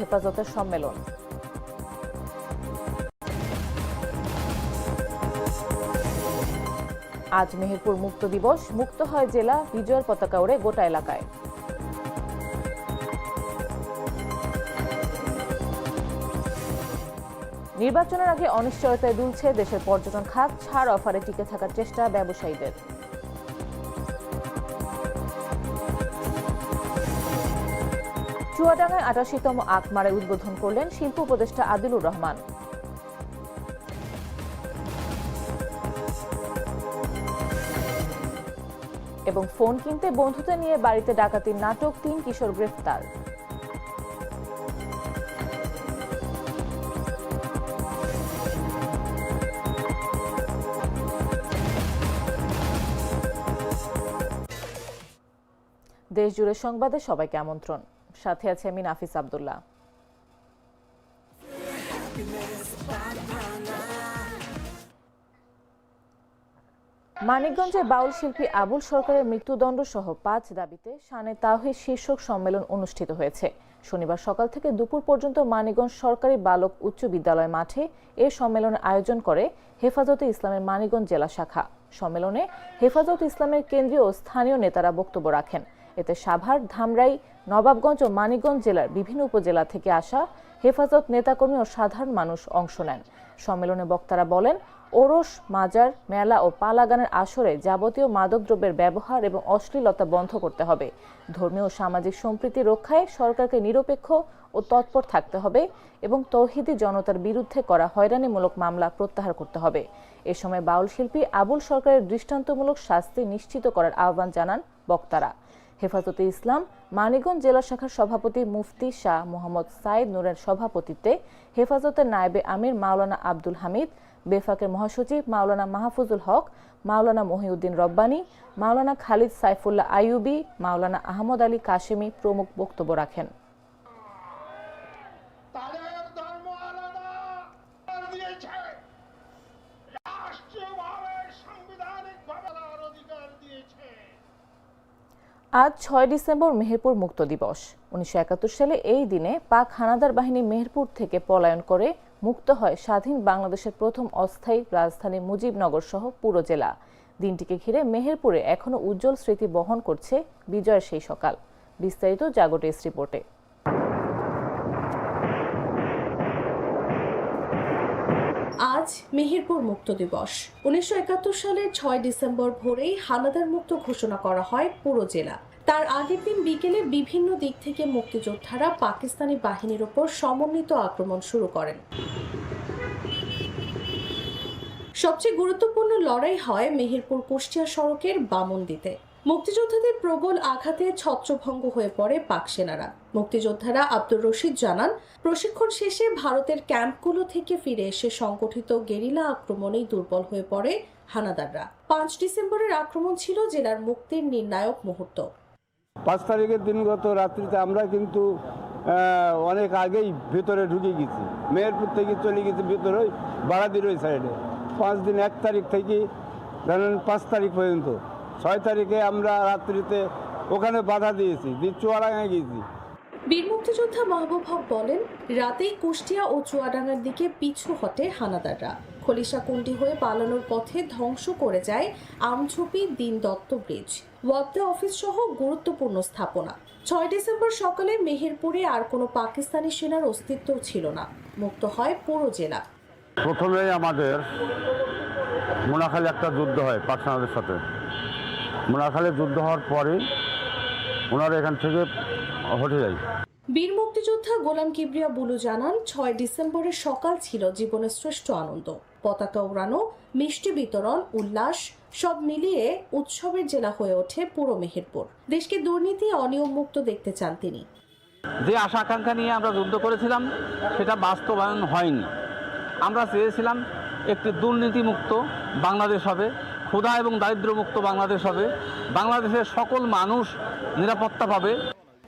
হেফাজতের সম্মেলন। আজ মেহেরপুর মুক্ত দিবস, মুক্ত হয় জেলা বিজয়ের পতাকা ওড়ে গোটা এলাকায়। নির্বাচনের আগে অনিশ্চয়তায় দুলছে দেশের পর্যটন খাত, ছাড় অফারে টিকে থাকার চেষ্টা ব্যবসায়ীদের। চুয়াডাঙ্গায় আটাশিতম আখমারে উদ্বোধন করলেন শিল্প উপদেষ্টা আদিলুর রহমান। এবং ফোন কিনতে বন্ধুদের নিয়ে বাড়িতে ডাকাতির নাটক তিন কিশোর গ্রেফতার। দেশ জুড়ে সংবাদে সবাইকে আমন্ত্রণ। সাথে আছে আমি নাফিস আব্দুল্লাহ। মানিকগঞ্জে বাউল শিল্পী আবুল সরকারের মৃত্যুদণ্ড সহ পাঁচ দাবিতে শানে তাহিদ শীর্ষক সম্মেলন অনুষ্ঠিত হয়েছে। শনিবার সকাল থেকে দুপুর পর্যন্ত মানিকগঞ্জ সরকারি বালক উচ্চ বিদ্যালয় মাঠে এ সম্মেলনের আয়োজন করে হেফাজতে ইসলামের মানিকগঞ্জ জেলা শাখা। সম্মেলনে হেফাজত ইসলামের কেন্দ্রীয় ও স্থানীয় নেতারা বক্তব্য রাখেন। এতে সাভার, ধামরাই, নবাবগঞ্জ ও মানিকগঞ্জ জেলার বিভিন্ন উপজেলা থেকে আসা হেফাজত নেতাকর্মী ও সাধারণ মানুষ অংশ নেন। সম্মেলনে বক্তারা বলেন, ওরস, মাজার, মেলা ও পালাগানের আসরে যাবতীয় মাদকদ্রব্যের ব্যবহার এবং অশ্লীলতা বন্ধ করতে হবে। ধর্মীয় ও সামাজিক সম্প্রীতি রক্ষায় সরকারকে নিরপেক্ষ ও তৎপর থাকতে হবে এবং তৌহিদি জনতার বিরুদ্ধে করা হয়রানিমূলক মামলা প্রত্যাহার করতে হবে। এ সময় বাউল শিল্পী আবুল সরকারের দৃষ্টান্তমূলক শাস্তি নিশ্চিত করার আহ্বান জানান বক্তারা। হেফাজতে ইসলাম, মানিকগঞ্জ জেলা শাখার সভাপতি মুফতি শাহ মোহাম্মদ সাইদ নুরের সভাপতিত্বে হেফাজতের নায়েবে আমির মাওলানা আব্দুল হামিদ, বেফাকের মহাসচিব মাওলানা মাহফুজুল হক, মাওলানা মহিউদ্দিন রব্বানি, মাওলানা খালিদ সাইফুল্লাহ আইউবি মাওলানা আহমদ আলী কাশেমি প্রমুখ বক্তব্য রাখেন। আজ ছয় ডিসেম্বর মেহেরপুর মুক্ত দিবস। উনিশশো একাত্তর সালে এই দিনে পাক হানাদার বাহিনী মেহেরপুর থেকে পলায়ন করে মুক্ত হয় স্বাধীন বাংলাদেশের প্রথম অস্থায়ী রাজধানী মুজিবনগর সহ পুরো জেলা। দিনটিকে ঘিরে মেহেরপুরে এখনও উজ্জ্বল স্মৃতি বহন করছে বিজয়ের সেই সকাল। বিস্তারিত জাগোটেস রিপোর্টে। আজ মেহেরপুর মুক্ত দিবস। উনিশশো একাত্তর সালের ছয় ডিসেম্বর ভোরেই হানাদার মুক্ত ঘোষণা করা হয় পুরো জেলা। তার আগের দিন বিকেলে বিভিন্ন দিক থেকে মুক্তিযোদ্ধারা পাকিস্তানি বাহিনীর ওপর সমন্বিত আক্রমণ শুরু করেন। সবচেয়ে গুরুত্বপূর্ণ লড়াই হয় মেহেরপুর কুষ্টিয়া সড়কের বামন্দিতে। মুক্তিযোদ্ধাদের প্রবল আঘাতে ছত্রভঙ্গ হয়ে পড়ে পাক সেনারা। মুক্তিযোদ্ধারা আব্দুর রশিদ জানান, প্রশিক্ষণ শেষে ভারতের ক্যাম্পগুলো থেকে ফিরে এসে সংগঠিত গেরিলা আক্রমণেই দুর্বল হয়ে পড়ে হানাদাররা। পাঁচ ডিসেম্বরের আক্রমণ ছিল জেলার মুক্তির নির্ণায়ক মুহূর্ত। পাঁচ তারিখের দিনগত রাত্রিতে আমরা কিন্তু অনেক আগেই ভেতরে ঢুকে গেছি। মেহেরপুর থেকে চলে গেছি ভেতরে ওই বারাদির ওই সাইডে পাঁচ দিন এক তারিখ থেকে, ধরেন পাঁচ তারিখ পর্যন্ত। ছয় তারিখে আমরা রাত্রিতে ওখানে বাধা দিয়েছি দিয়ে চুয়াডাঙ্গায় গেছি বীর মুক্তিযোদ্ধা মাহবুব হক বলেন রাতেই কুষ্টিয়া ও চুয়াডাঙ্গার দিকে পিছু হটে হানাদাররা। খলিশাকুণ্ডি হয়ে পালানোর পথে ধ্বংস করে যায় আমঝুপি দিন দত্ত ব্রিজ। ওয়াবদা অফিস সহ গুরুত্বপূর্ণ স্থাপনা। ছয় ডিসেম্বর সকালে মেহেরপুরে আর কোনো পাকিস্তানি সেনার অস্তিত্ব ছিল না। মুক্ত হয় পুরো জেলা। প্রথমে আমাদের মোনাখালী একটা যুদ্ধ হয় পাকসানাদের সাথে। মোনাখালী যুদ্ধ হওয়ার পরে ওনারা এখান থেকে হটে যায়। বীর মুক্তিযোদ্ধা গোলাম কিবরিয়া বুলু জানান ছয় ডিসেম্বরের সকাল ছিল জীবনের শ্রেষ্ঠ আনন্দ। পতাকা উড়ানো মিষ্টি বিতরণ উল্লাস সব মিলিয়ে উৎসবের জেলা হয়ে ওঠে পুরো মেহেরপুর। দেশকে দুর্নীতি অনিয়ম মুক্ত দেখতে চান তিনি। যে আশা আকাঙ্ক্ষা নিয়ে আমরা যুদ্ধ করেছিলাম সেটা বাস্তবায়ন হয়নি। আমরা চেয়েছিলাম একটি দুর্নীতিমুক্ত বাংলাদেশ হবে। ক্ষুধা এবং দারিদ্র্যমুক্ত বাংলাদেশ হবে। বাংলাদেশের সকল মানুষ নিরাপত্তা পাবে।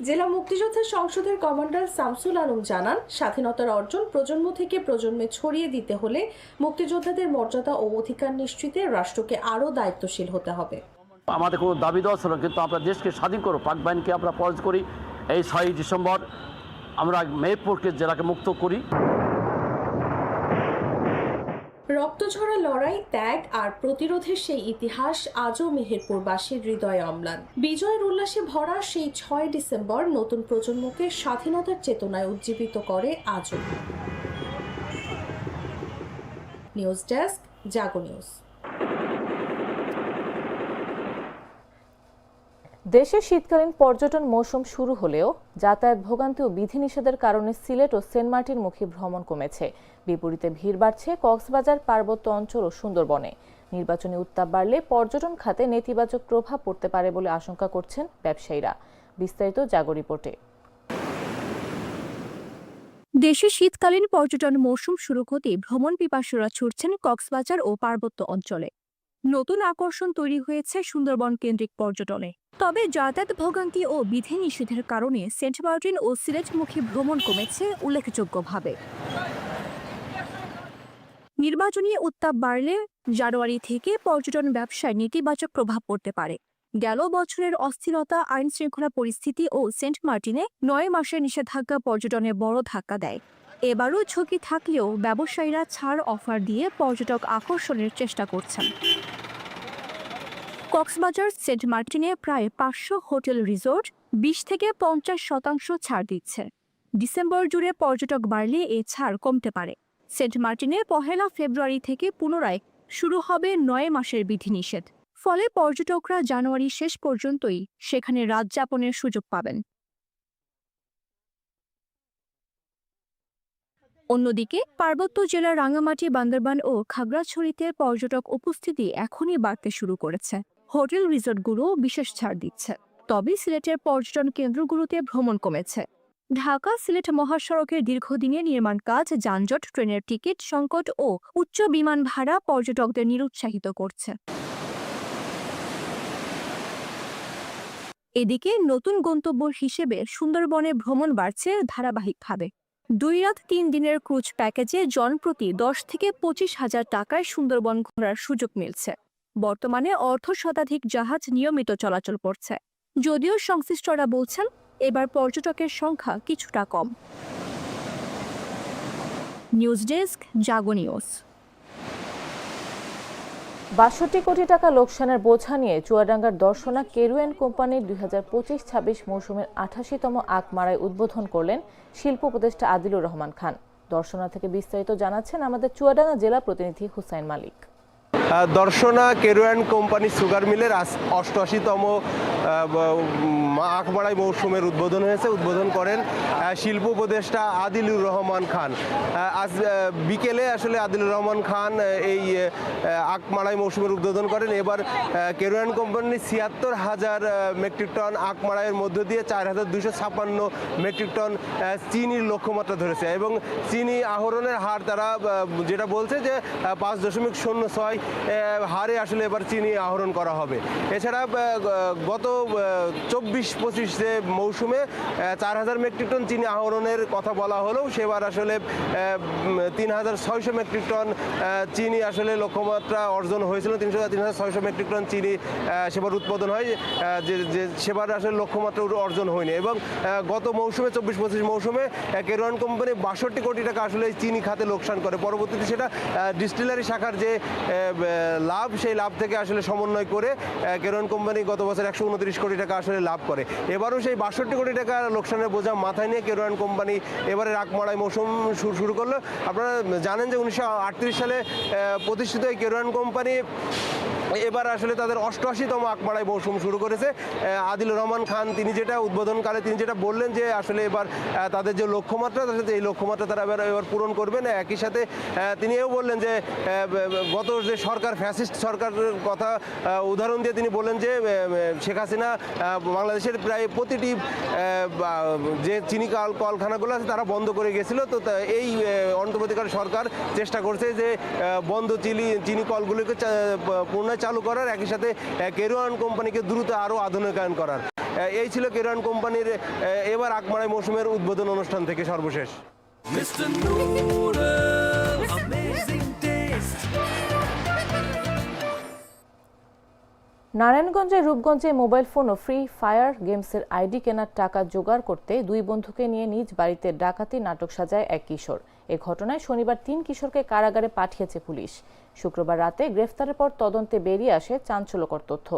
জেলা মুক্তিযোদ্ধা সংসদের কমান্ডার শামসুল আলম জানান স্বাধীনতার অর্জন প্রজন্ম থেকে প্রজন্মে ছড়িয়ে দিতে হলে মুক্তিযোদ্ধাদের মর্যাদা ও অধিকার নিশ্চিতে রাষ্ট্রকে আরও দায়িত্বশীল হতে হবে। আমাদের কোনো দাবি দেওয়া ছিল কিন্তু আমরা দেশকে স্বাধীন করো পাক বাহিনীকে আমরা পরাজ করি। এই ছয়ই ডিসেম্বর আমরা মেহেরপুরকে জেলাকে মুক্ত করি। রক্তঝরা লড়াই, ত্যাগ আর প্রতিরোধের সেই ইতিহাস আজও মেহেরপুরবাসীর হৃদয়ে অম্লান। বিজয়ের উল্লাসে ভরা সেই ছয় ডিসেম্বর নতুন প্রজন্মকে স্বাধীনতার চেতনায় উজ্জীবিত করে আজও। News desk, Jago news. দেশে শীতকালীন পর্যটন মৌসুম শুরু হলেও যাতায়াত ভোগান্তি ও বিধিনিষেধের কারণে সিলেট ও সেন্ট মার্টিনমুখী ভ্রমণ কমেছে। বিপরীতে ভিড় বাড়ছে কক্সবাজার, পার্বত্য অঞ্চল ও সুন্দরবনে। নির্বাচনী উত্তাপ বাড়লে পর্যটন খাতে নেতিবাচক প্রভাব পড়তে পারে বলে আশঙ্কা করছেন ব্যবসায়ীরা। বিস্তারিত জাগো রিপোর্টে। দেশে শীতকালীন পর্যটন মৌসুম শুরু হতে ভ্রমণ পিপাসুরা ছুটছেন কক্সবাজার ও পার্বত্য অঞ্চলে। নতুন আকর্ষণ তৈরি হয়েছে সুন্দরবন কেন্দ্রিক পর্যটনে। তবে যাতায়াত ভোগান্তি ও বিধিনিষেধের কারণে সেন্ট মার্টিন ও সিলেটমুখী ভ্রমণ কমেছে উল্লেখযোগ্যভাবে। নির্বাচনী উত্তাপ বাড়লে জানুয়ারি থেকে পর্যটন ব্যবসায় নেতিবাচক প্রভাব পড়তে পারে। গেল বছরের অস্থিরতা আইন শৃঙ্খলা পরিস্থিতি ও সেন্ট মার্টিনে নয় মাসের নিষেধাজ্ঞা পর্যটনে বড় ধাক্কা দেয়। এবারও ঝুঁকি থাকলেও ব্যবসায়ীরা ছাড় অফার দিয়ে পর্যটক আকর্ষণের চেষ্টা করছেন। কক্সবাজার সেন্ট মার্টিনে প্রায় পাঁচশো হোটেল রিসোর্ট, বিশ থেকে পঞ্চাশ শতাংশ ছাড় দিচ্ছে। ডিসেম্বর জুড়ে পর্যটক বাড়লে এ ছাড় কমতে পারে। সেন্ট মার্টিনে পহেলা ফেব্রুয়ারি থেকে পুনরায় শুরু হবে নয় মাসের বিধিনিষেধ। ফলে পর্যটকরা জানুয়ারি শেষ পর্যন্তই সেখানে রাত যাপনের সুযোগ পাবেন। অন্যদিকে, পার্বত্য জেলার রাঙামাটি, বান্দরবান ও খাগড়াছড়িতে পর্যটক উপস্থিতি এখনই বাড়তে শুরু করেছে। হোটেল রিসোর্টগুলো বিশেষ ছাড় দিচ্ছে। তবে সিলেটের পর্যটন কেন্দ্রগুলোতে ভ্রমণ কমেছে। ঢাকা সিলেট মহাসড়কের দীর্ঘদিনের নির্মাণ কাজ, যানজট, ট্রেনের টিকিট সংকট ও উচ্চ বিমান ভাড়া পর্যটকদের নিরুৎসাহিত করছে। এদিকে নতুন গন্তব্য হিসেবে সুন্দরবনে ভ্রমণ বাড়ছে ধারাবাহিকভাবে। দুই রাত তিন দিনের ক্রুজ প্যাকেজে জনপ্রতি দশ থেকে পঁচিশ হাজার টাকায় সুন্দরবন ঘোরার সুযোগ মিলছে। বর্তমানে অর্ধ শতাধিক জাহাজ নিয়মিত চলাচল করছে। যদিও সংশ্লিষ্টরা বলছেন, এবার পর্যটকের সংখ্যা কিছুটা কম। News desk, Jago news. বাষট্টি কোটি টাকা লোকসানের বোঝা নিয়ে চুয়াডাঙ্গার দর্শনা কেরুয়েন কোম্পানির দুই হাজার পঁচিশ ছাব্বিশ মৌসুমের আঠাশিতম আকমারায় উদ্বোধন করলেন শিল্প উপদেষ্টা আদিলুর রহমান খান। দর্শনা থেকে বিস্তারিত জানাচ্ছেন আমাদের চুয়াডাঙ্গা জেলা প্রতিনিধি হুসাইন মালিক। দর্শনা কেরোয়ান কোম্পানি সুগার মিলের অষ্টআশিতম আখবাড়াই মৌসুমের উদ্বোধন হয়েছে। উদ্বোধন করেন শিল্প উপদেষ্টা আদিলুর রহমান খান। আজ বিকেলে আসলে আদিলুর রহমান খান এই আখমাড়াই মৌসুমের উদ্বোধন করেন। এবার কেরোয়ান কোম্পানি ছিয়াত্তর হাজার মেট্রিক টন আখমাড়াইয়ের মধ্য দিয়ে চার হাজার দুশো ছাপ্পান্ন মেট্রিক টন চিনির লক্ষ্যমাত্রা ধরেছে এবং চিনি আহরণের হার তারা যেটা বলছে যে পাঁচ দশমিক শূন্য ছয় হারে আসলে এবার চিনি আহরণ করা হবে। এছাড়া গত চব্বিশ পঁচিশ মৌসুমে চার হাজার মেট্রিক টন চিনি আহরণের কথা বলা হলেও সেবার আসলে তিন হাজার ছয়শো মেট্রিক টন চিনি আসলে লক্ষ্যমাত্রা অর্জন হয়েছিল। তিনশো তিন হাজার ছয়শো মেট্রিক টন চিনি সেবার উৎপাদন হয় যে যে, সেবার আসলে লক্ষ্যমাত্রা অর্জন হয়নি। এবং গত মৌসুমে, চব্বিশ পঁচিশ মৌসুমে কেরোয়ান কোম্পানি বাষট্টি কোটি টাকা আসলে চিনি খাতে লোকসান করে। পরবর্তীতে সেটা ডিস্টিলারি শাখার যে লাভ, সেই লাভ থেকে আসলে সমন্বয় করে কেরন কোম্পানি গত বছর একশো উনত্রিশ কোটি টাকা আসলে লাভ করে। এবারও সেই বাষট্টি কোটি টাকা লোকসানের বোঝা মাথায় নিয়ে কেরোয়ান কোম্পানি এবারে রাগমাড়ায় মৌসুম শুরু করল। আপনারা জানেন যে উনিশশো আটত্রিশ সালে প্রতিষ্ঠিত এই কেরোয়ান কোম্পানি এবার আসলে তাদের অষ্টআশিতম আকমারায় মৌসুম শুরু করেছে। আদিল রহমান খান তিনি যেটা উদ্বোধনকালে তিনি যেটা বললেন যে আসলে এবার তাদের যে লক্ষ্যমাত্রা এই লক্ষ্যমাত্রা তারা এবার এবার পূরণ করবেন। একই সাথে তিনি এও বললেন যে গত যে সরকার ফ্যাসিস্ট সরকারের কথা উদাহরণ দিয়ে তিনি বললেন যে শেখ হাসিনা বাংলাদেশের প্রায় প্রতিটি যে চিনি কল কলখানাগুলো আছে তারা বন্ধ করে গেছিল। তো এই আহ, অন্তর্বর্তীকাল সরকার চেষ্টা করছে যে বন্ধ চিনি চিনি কলগুলোকে পুনরায় চালু করার একই সাথে কেরোয়ান কোম্পানিকে দ্রুত আরও আধুনিকায়ন করার আহ, এই ছিল কেরোয়ান কোম্পানির আহ, এবার আকমারাই মৌসুমের উদ্বোধন অনুষ্ঠান থেকে সর্বশেষ Mr. Noodle, amazing নারায়ণগঞ্জের রূপগঞ্জে মোবাইল ফোন ও ফ্রি ফায়ার গেমসের আইডি কেনার টাকা জোগাড় করতে দুই বন্ধুকে নিয়ে নিজ বাড়িতে ডাকাতি নাটক সাজায় এক কিশোর। এ ঘটনায় শনিবার তিন কিশোরকে কারাগারে পাঠিয়েছে পুলিশ। শুক্রবার রাতে গ্রেফতারের পর তদন্তে বেরিয়ে আসে চাঞ্চল্যকর তথ্য।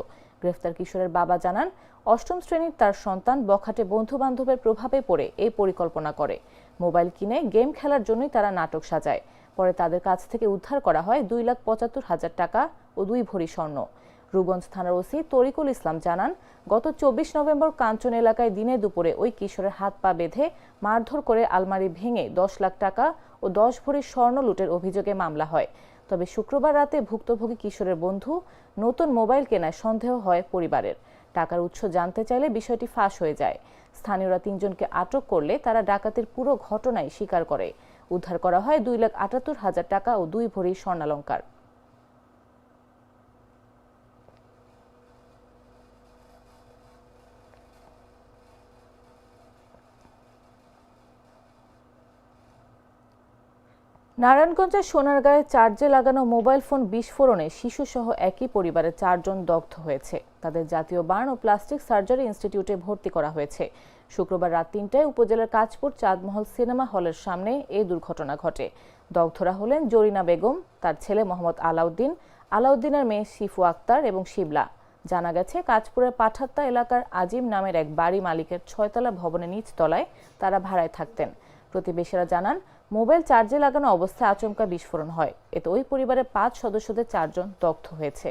গ্রেফতার কিশোরের বাবা জানান, অষ্টম শ্রেণির তার সন্তান বখাটে বন্ধু বান্ধবের প্রভাবে পড়ে এই পরিকল্পনা করে। মোবাইল কিনে গেম খেলার জন্যই তারা নাটক সাজায়। পরে তাদের কাছ থেকে উদ্ধার করা হয় দুই লাখ পঁচাত্তর হাজার টাকা ও দুই ভরি স্বর্ণ। রূপগঞ্জ থানার ওসি তরিকুল ইসলাম জানান, গত চব্বিশ নভেম্বর কাঞ্চন এলাকায় দিনে দুপুরে ওই কিশোরের হাত পা বেঁধে মারধর করে আলমারি ভেঙে দশ লাখ টাকা ও দশ ভরি স্বর্ণ লুটের অভিযোগে মামলা হয়। তবে শুক্রবার রাতে ভুক্তভোগী কিশোরের বন্ধু নতুন মোবাইল কেনায় সন্দেহ হয় পরিবারের। টাকার উৎস জানতে চাইলে বিষয়টি ফাঁস হয়ে যায়। স্থানীয়রা তিনজনকে আটক করলে তারা ডাকাতির পুরো ঘটনাই স্বীকার করে। উদ্ধার করা হয় দুই লাখ আটাত্তর হাজার টাকা ও দুই ভরি স্বর্ণালঙ্কার। নারায়ণগঞ্জের সোনারগাঁয়ে চার্জে লাগানো মোবাইল ফোন বিস্ফোরণে শিশুসহ একই পরিবারের চারজন দগ্ধ হয়েছে। তাদের জাতীয় বার্ন ও প্লাস্টিক সার্জারি ইনস্টিটিউটে ভর্তি করা হয়েছে। শুক্রবার রাত তিনটায় উপজেলার কাজপুর চাঁদমহল সিনেমা হলের সামনে এই দুর্ঘটনা ঘটে। দগ্ধরা হলেন জরিনা বেগম, তার ছেলে মোহাম্মদ আলাউদ্দিন, আলাউদ্দিনের মেয়ে শিফু আক্তার এবং শিবলা। জানা গেছে কাজপুরের পাঠাত্তা এলাকার আজিম নামের এক বাড়ি মালিকের ছয়তলা ভবনের নিচ তলায় তারা ভাড়ায় থাকতেন। প্রতিবেশীরা জানান মোবাইল চার্জে লাগানো অবস্থায় আচমকা বিস্ফোরণ হয়। এতে ওই পরিবারের পাঁচ সদস্যদের চারজন দগ্ধ হয়েছে।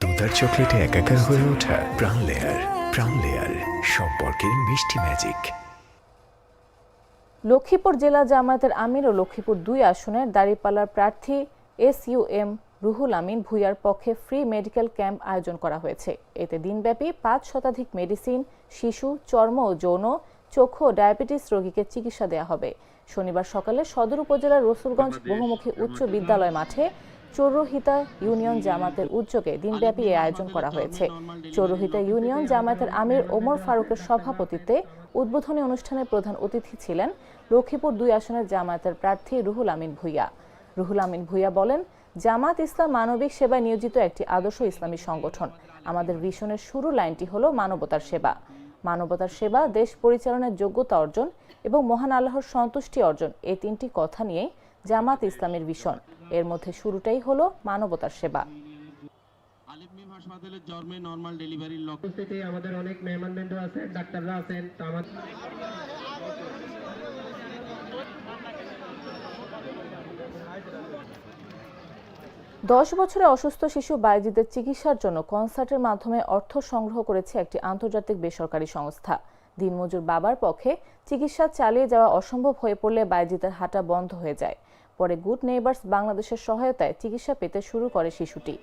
দুধার চকলেটে একাকার হয়ে ওঠা প্রাণ লেয়ার প্রাণ লেয়ার সম্পর্কের মিষ্টি ম্যাজিক লক্ষ্মীপুর জেলা জামায়াতের আমির ও লক্ষ্মীপুর দুই আসনের দাঁড়িপাল্লার প্রার্থী S U M Ruhul Amin ভুইয়ার পক্ষে ফ্রি মেডিকেল ক্যাম্প আয়োজন করা হয়েছে। এতে দিনব্যাপী পাঁচ শতাধিক মেডিসিন শিশু চর্ম ও যৌন চক্ষু ও ডায়াবেটিস রোগীকে চিকিৎসা দেওয়া হবে। শনিবার সকালে সদর উপজেলার রসুলগঞ্জ বহুমুখী উচ্চ বিদ্যালয় মাঠে চৌরহিতা ইউনিয়ন জামাতের উদ্যোগে দিনব্যাপী এই আয়োজন করা হয়েছে। চৌরহিতা ইউনিয়ন জামায়াতের আমির ওমর ফারুকের সভাপতিত্বে উদ্বোধনী অনুষ্ঠানে প্রধান অতিথি ছিলেন লক্ষ্মীপুর দুই আসনের জামায়াতের প্রার্থী রুহুল আমিন ভুইয়া। রুহুল আমিন ভুইয়া বলেন জামাত ইসলাম মানবিক সেবায় নিয়োজিত একটি আদর্শ ইসলামী সংগঠন। আমাদের ভিশনের শুরু লাইনটি হলো মানবতার সেবা। মানবতার সেবা দেশ পরিচালনার যোগ্যতা অর্জন এবং মহান আল্লাহর সন্তুষ্টি অর্জন এই তিনটি কথা নিয়েই জামাত ইসলামের ভিশন। এর মধ্যে শুরুটাই হলো মানবতার সেবা। হাসপাতালের জন্মে নর্মাল ডেলিভারির লক্ষ্য। আমাদের অনেক মেহমানবৃন্দ আছেন ডাক্তাররা আছেন তো আমার দশ বছরে অসুস্থ শিশু বাইজিদের চিকিৎসার জন্য কনসার্টের মাধ্যমে অর্থ সংগ্রহ করেছে একটি আন্তর্জাতিক বেসরকারি সংস্থা। দিনমজুর বাবার পক্ষে চিকিৎসা চালিয়ে যাওয়া অসম্ভব হয়ে পড়লে বাইজিদের হাঁটা বন্ধ হয়ে যায়। পরে গুড নেইবার্স বাংলাদেশের সহায়তায় চিকিৎসা পেতে শুরু করে শিশুটি।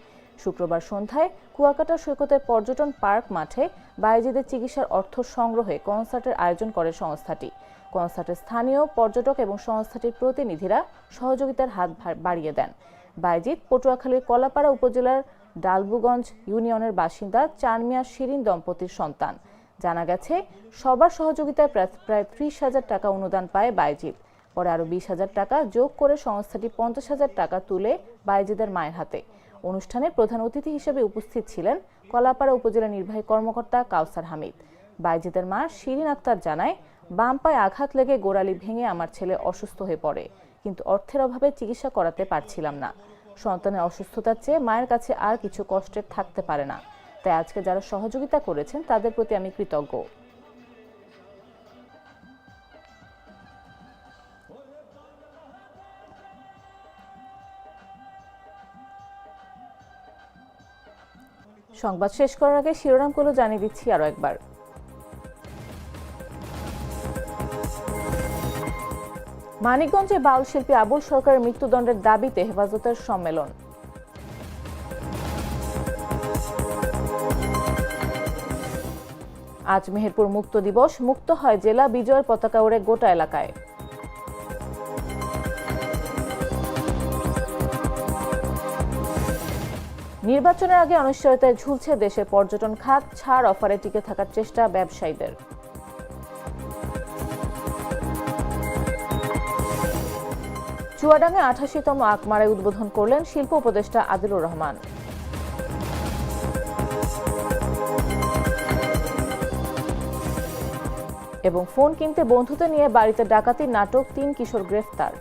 শুক্রবার সন্ধ্যায় কুয়াকাটা সৈকতের পর্যটন পার্ক মাঠে বাইজিদের চিকিৎসার অর্থ সংগ্রহে কনসার্টের আয়োজন করে সংস্থাটি। কনসার্টে স্থানীয় পর্যটক এবং সংস্থাটির প্রতিনিধিরা সহযোগিতার হাত বাড়িয়ে দেন। বাইজিৎ পটুয়াখালীর কলাপাড়া উপজেলার ডালবুগঞ্জ ইউনিয়নের বাসিন্দা চারমিয়া শিরিন দম্পতির সন্তান। জানা গেছে, সবার সহযোগিতায় প্রায় ত্রিশ হাজার টাকা অনুদান পায় বাইজিৎ। পরে আরও বিশ হাজার টাকা যোগ করে সংস্থাটি পঞ্চাশ হাজার টাকা তুলে বাইজিদের মায়ের হাতে। অনুষ্ঠানে প্রধান অতিথি হিসেবে উপস্থিত ছিলেন কলাপাড়া উপজেলা নির্বাহী কর্মকর্তা কাউসার হামিদ। বাইজিদের মা শিরিন আক্তার জানায়, বাম পায়ে আঘাত লেগে গোড়ালি ভেঙে আমার ছেলে অসুস্থ হয়ে পড়ে। কিন্তু অর্থের অভাবে চিকিৎসা করাতে পারছিলাম না। সন্তানের অসুস্থতার চেয়ে মায়ের কাছে আর কিছু কষ্টের থাকতে পারে না। তাই আজকে যারা সহযোগিতা করেছেন, তাদের প্রতি আমি কৃতজ্ঞ। সংবাদ শেষ করার আগে শিরোনামগুলো জানিয়ে দিচ্ছি আরও একবার। মানিকগঞ্জে বাউল শিল্পী আবুল সরকারের মৃত্যুদণ্ডের দাবিতে হেফাজতের সম্মেলন। আজ মেহেরপুর মুক্ত দিবস, মুক্ত হয় জেলা বিজয়ের পতাকা ওড়ে গোটা এলাকায়। নির্বাচনের আগে অনিশ্চয়তায় ঝুলছে দেশের পর্যটন খাত, ছাড় অফারে টিকে থাকার চেষ্টা ব্যবসায়ীদের। চুয়াডাঙ্গায় আঠাশিতম আকমারায় উদ্বোধন করলেন শিল্প উপদেষ্টা আদিলুর রহমান। এবং ফোন কিনতে বন্ধুদের নিয়ে বাড়িতে ডাকাতির নাটক তিন কিশোর গ্রেফতার।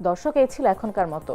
দর্শক, এই ছিল এখনকার মতো।